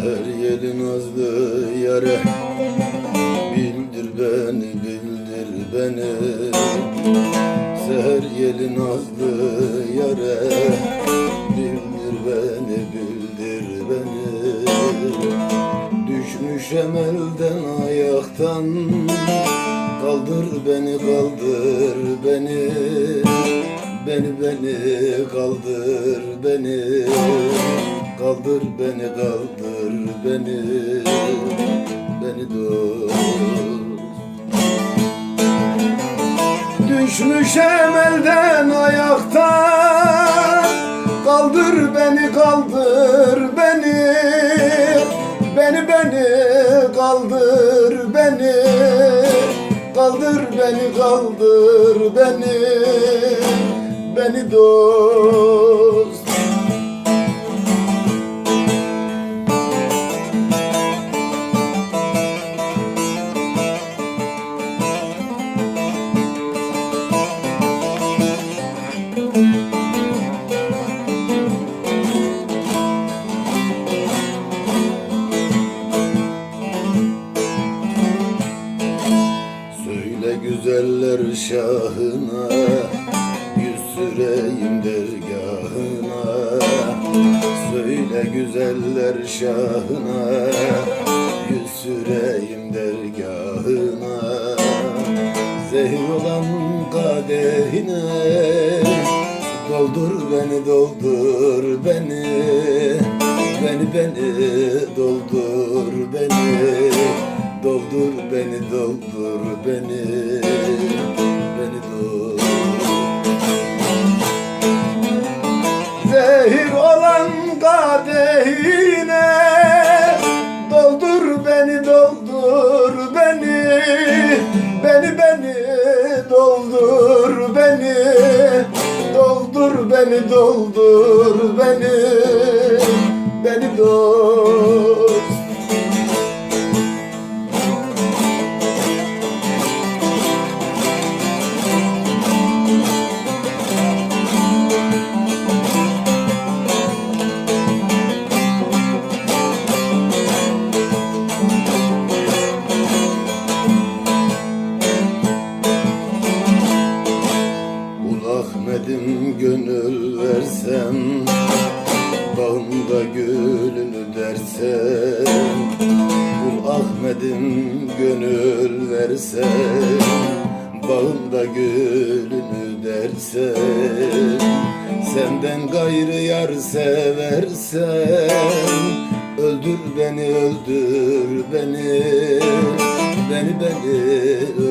her yeri nazlı yare. Bildir beni, bildir beni. Seher yeli nazlı yare. Bildir beni, bildir beni. Düşmüş emelden, ayaktan. Kaldır beni, kaldır beni. Beni beni kaldır beni. Kaldır beni kaldır beni. Beni dost Düşmüşem elden ayaktan. Kaldır beni kaldır beni. Beni beni kaldır beni. Kaldır beni kaldır beni Beni dost. Güzeller şahına süreyim dergahına Söyle güzeller şahına Yüz süreyim dergahına. Zehir olan kadehine Doldur beni doldur beni. Beni beni doldur beni. Doldur beni doldur beni Beni doldur beni Doldur beni doldur beni. Beni dost gönül versem Bağımda gülünü dersen Ul Ahmet'im gönül versem Bağımda gülünü dersen Senden gayrı yar seversen Öldür beni öldür beni Beni beni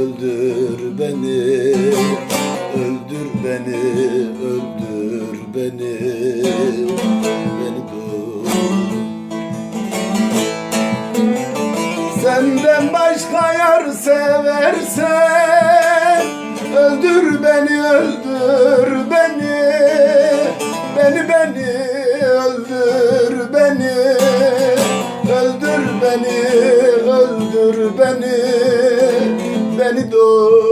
seversen Öldür beni, öldür beni. Beni, beni, öldür beni. Öldür beni, öldür beni. Beni dur